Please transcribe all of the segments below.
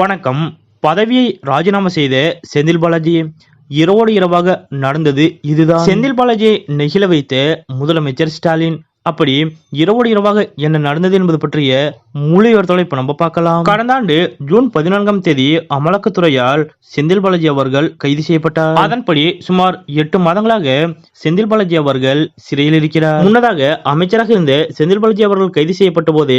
வணக்கம். பதவியை ராஜினாமா செய்த செந்தில் பாலாஜி இரவோடு இரவாக நடந்தது இதுதான். செந்தில் பாலாஜியை நெகிழ வைத்த முதலமைச்சர் ஸ்டாலின். அப்படி இரவோடு இரவாக என்ன நடந்தது என்பது பற்றிய முழு விவரத்தோட இப்ப நம்ம பார்க்கலாம். கடந்த ஆண்டு ஜூன் பதினான்காம் தேதி அமலாக்கத்துறையால் செந்தில் பாலாஜி அவர்கள் கைது செய்யப்பட்டார். அதன்படி சுமார் எட்டு மாதங்களாக செந்தில் பாலாஜி அவர்கள் சிறையில் இருக்கிறார். முன்னதாக அமைச்சராக இருந்த செந்தில் பாலாஜி அவர்கள் கைது செய்யப்பட்ட போது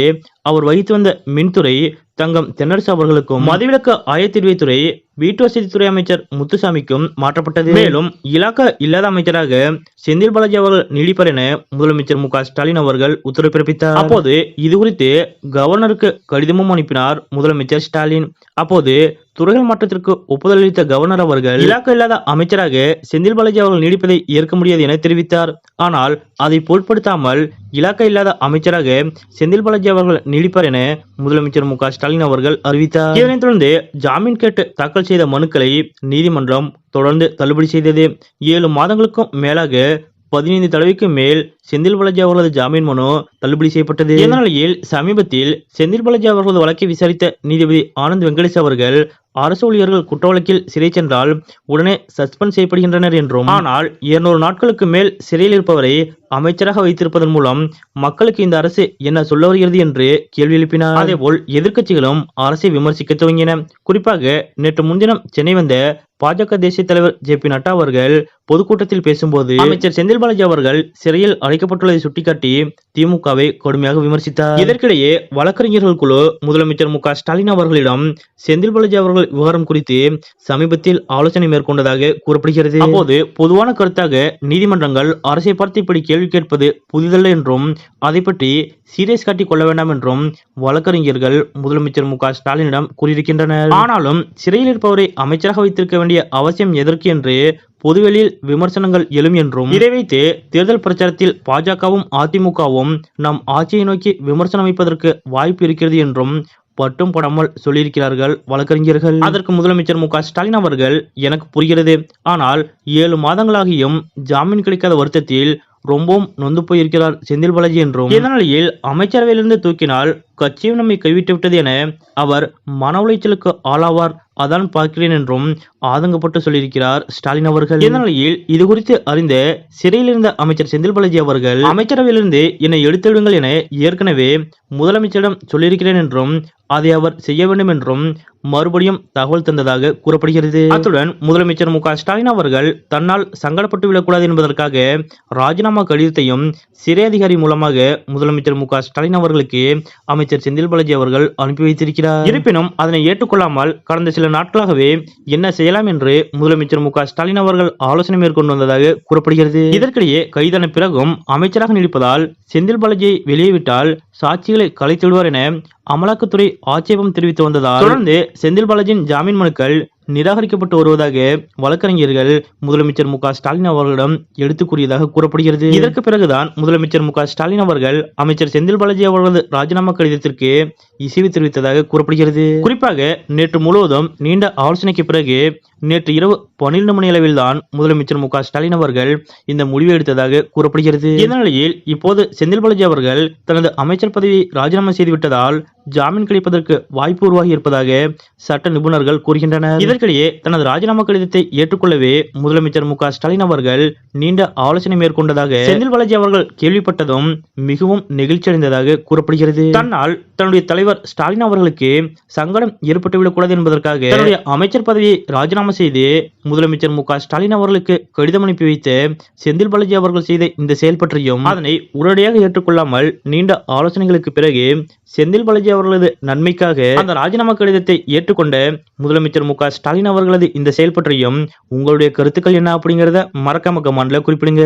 அவர் வகித்து வந்த மின்துறை தங்கம் தென்னரசு அவர்களுக்கும் மதுவிலக்கு ஆயத்தீர்வைத்துறை வீட்டு வசதித்துறை அமைச்சர் முத்துசாமிக்கும் மாற்றப்பட்டது. மேலும் இலாக்கா இல்லாத அமைச்சராக செந்தில் பாலாஜி அவர்கள் நீடிப்பார் என முதலமைச்சர் மு ஸ்டாலின் அவர்கள் உத்தரவு பிறப்பித்தார். அப்போது இது குறித்து கவர்னருக்கு கடிதமும் அனுப்பினார் முதலமைச்சர் ஸ்டாலின். அப்போது துறைகள் மாற்றத்திற்கு ஒப்புதல் அளித்த கவர்னர் அவர்கள் இலாக்கா இல்லாத அமைச்சராக செந்தில் பாலாஜி அவர்கள் நீடிப்பதை ஏற்க முடியாது என தெரிவித்தார். ஆனால் அதை பொருட்படுத்தாமல் இலாக்கா இல்லாத அமைச்சராக செந்தில் பாலாஜி அவர்கள் நீடிப்பார் என முதலமைச்சர் மு ஸ்டாலின் அவர்கள் அறிவித்தார். இதனைத் தொடர்ந்து ஜாமீன் கேட்டு தாக்கல் செய்த மனுக்களை நீதிமன்றம் தொடர்ந்து தள்ளுபடி செய்தது. ஏழு மாதங்களுக்கும் மேலாக பதினைந்து தடவைக்கு மேல் செந்தில் பாலாஜி அவர்களது ஜாமீன் மனு தள்ளுபடி செய்யப்பட்டது. இந்த நிலையில் சமீபத்தில் செந்தில் பாலாஜி அவர்களது வழக்கை விசாரித்த நீதிபதி ஆனந்த் வெங்கடேஷ் அவர்கள் அரசு ஊழியர்கள் குற்ற வழக்கில் சிறை சென்றால் உடனே சஸ்பெண்ட் செய்யப்படுகின்றனர் என்றும் ஆனால் இருநூறு நாட்களுக்கு மேல் சிறையில் இருப்பவரை அமைச்சராக வைத்திருப்பதன் மூலம் மக்களுக்கு இந்த அரசு என்ன சொல்ல வருகிறது என்று கேள்வி எழுப்பினார். அதேபோல் எதிர்க்கட்சிகளும் அரசை விமர்சிக்க துவங்கின. குறிப்பாக நேற்று முன்தினம் சென்னை வந்த பாஜக தேசிய தலைவர் ஜே பி நட்டா அவர்கள் பொதுக்கூட்டத்தில் பேசும்போது அமைச்சர் செந்தில் பாலாஜி அவர்கள் சிறையில் அழைக்கப்பட்டுள்ளதை சுட்டிக்காட்டி திமுகவை கடுமையாக விமர்சித்தார். இதற்கிடையே வழக்கறிஞர்கள் குழு முதலமைச்சர் மு ஸ்டாலின் அவர்களிடம் செந்தில் பாலாஜி அவர்கள் விவகாரம் குறித்து சமீபத்தில் ஆலோசனை மேற்கொண்டதாக கூறப்படுகிறது. அப்போது பொதுவான கருத்தாக நீதிமன்றங்கள் அரசை பார்த்து இப்படி கேள்வி கேட்பது புதிதல்ல என்றும் அதை பற்றி சீரியஸ் காட்டிக் கொள்ள வேண்டாம் என்றும் வழக்கறிஞர்கள் முதலமைச்சர் மு ஸ்டாலினிடம் கூறியிருக்கின்றனர். ஆனாலும் சிறையில் இருப்பவரை அமைச்சராக வைத்திருக்க வேண்டிய அவசியம் எதற்கு என்று பொதுவெளியில் விமர்சனங்கள் எழும் என்றும் இதை வைத்து தேர்தல் பிரச்சாரத்தில் பாஜகவும் அதிமுகவும் நம் ஆட்சியை நோக்கி விமர்சனம் வைப்பதற்கு வாய்ப்பு இருக்கிறது என்றும் பட்டும் படாமல் சொல்லியிருக்கிறார்கள் வழக்கறிஞர்கள். அதற்கு முதலமைச்சர் மு ஸ்டாலின் அவர்கள் எனக்கு புரிகிறது. ஆனால் ஏழு மாதங்களாகியும் ஜாமீன் கிடைக்காத வருத்தத்தில் ரொம்பவும் நொந்து போயிருக்கிறார் செந்தில் பாலாஜி என்றும் இந்த அமைச்சரவையிலிருந்து தூக்கினால் கட்சியும் நம்மை கைவிட்டுவிட்டது என அவர் மன உளைச்சலுக்கு ஆளாவார். அதான் பார்க்கிறேன் என்றும் ஆதங்கப்பட்டு சொல்லியிருக்கிறார் ஸ்டாலின் அவர்கள். இந்த நிலையில் இது குறித்து அறிந்த சிறையில் இருந்த அமைச்சர் செந்தில் பாலாஜி அவர்கள் அமைச்சரவையிலிருந்து என்னை எடுத்துவிடுங்கள் என ஏற்கனவே முதலமைச்சரிடம் சொல்லியிருக்கிறேன் என்றும் அதை அவர் செய்ய வேண்டும் என்றும் மறுபடியும் தகவல் தந்ததாக கூறப்படுகிறது. அத்துடன் முதலமைச்சர் மு. ஸ்டாலின் அவர்கள் தன்னால் சங்கடப்பட்டு விடக்கூடாது என்பதற்காக ராஜினாமா கடிதத்தையும் சிறை அதிகாரி மூலமாக முதலமைச்சர் மு. ஸ்டாலின் அவர்களுக்கு அமைச்சர் செந்தில் பாலாஜி அவர்கள் அனுப்பி வைத்திருக்கிறார். இருப்பினும் அதனை ஏற்றுக்கொள்ளாமல் கடந்த சில நாட்களாகவே என்ன செய்யலாம் என்று முதலமைச்சர் மு ஸ்டாலின் அவர்கள் ஆலோசனை மேற்கொண்டு வந்ததாக கூறப்படுகிறது. இதற்கிடையே கைதான பிறகும் அமைச்சராக நீடிப்பதால் செந்தில் பாலாஜியை வெளியே விட்டால் சாட்சிகளை கலைத்து விடுவார் என அமலாக்கத்துறை ஆட்சேபம் தெரிவித்து வந்ததால் தொடர்ந்து செந்தில் பாலாஜியின் ஜாமீன் மனுக்கள் நிராகரிக்கப்பட்டு வருவதாக வழக்கறிஞர்கள் முதலமைச்சர் மு ஸ்டாலின் அவர்களிடம் எடுத்து கூறியதாக கூறப்படுகிறது. இதற்கு பிறகுதான் முதலமைச்சர் மு ஸ்டாலின் அவர்கள் அமைச்சர் செந்தில் பாலாஜி அவர்களது ராஜினாமா கடிதத்திற்கு இசைவு தெரிவித்ததாக கூறப்படுகிறது. குறிப்பாக நேற்று முழுவதும் நீண்ட ஆலோசனைக்கு பிறகு நேற்று இரவு பன்னிரண்டு மணி அளவில் தான் முதலமைச்சர் மு க ஸ்டாலின் அவர்கள் இந்த முடிவை எடுத்ததாக கூறப்படுகிறது. இந்த நிலையில் இப்போது செந்தில் பாலாஜி அவர்கள் தனது அமைச்சர் பதவியை ராஜினாமா செய்துவிட்டதால் ஜாமீன் கிடைப்பதற்கு வாய்ப்பு உருவாகி இருப்பதாக சட்ட நிபுணர்கள் கூறுகின்றனர். இதற்கிடையே தனது ராஜினாமா கடிதத்தை ஏற்றுக்கொள்ளவே முதலமைச்சர் மு ஸ்டாலின் அவர்கள் நீண்ட ஆலோசனை மேற்கொண்டதாக செந்தில் பாலாஜி அவர்கள் கேள்விப்பட்டதும் மிகவும் நெகிழ்ச்சி அடைந்ததாக கூறப்படுகிறது. தன்னால் தன்னுடைய தலைவர் ஸ்டாலின் அவர்களுக்கு சங்கடம் ஏற்பட்டுவிடக்கூடாது என்பதற்காக தன்னுடைய அமைச்சர் பதவியை ராஜினாமா செய்து முதலமைச்சர் மு ஸ்டாலின் அவர்களுக்கு கடிதம் அனுப்பி வைத்த செந்தில் பாலாஜி அவர்கள் செய்த இந்த செயல் பற்றியும் அதனை உடனடியாக ஏற்றுக்கொள்ளாமல் நீண்ட ஆலோசனைகளுக்கு பிறகு செந்தில் பாலாஜி அவர்களது நன்மைக்காக அந்த ராஜினாமா கடிதத்தை ஏற்றுக்கொண்ட முதலமைச்சர் மு ஸ்டாலின் அவர்களது இந்த செயல் பற்றியும் உங்களுடைய கருத்துக்கள் என்ன அப்படிங்கறத மறக்காம கமெண்ட்ல குறிப்பிடுங்க.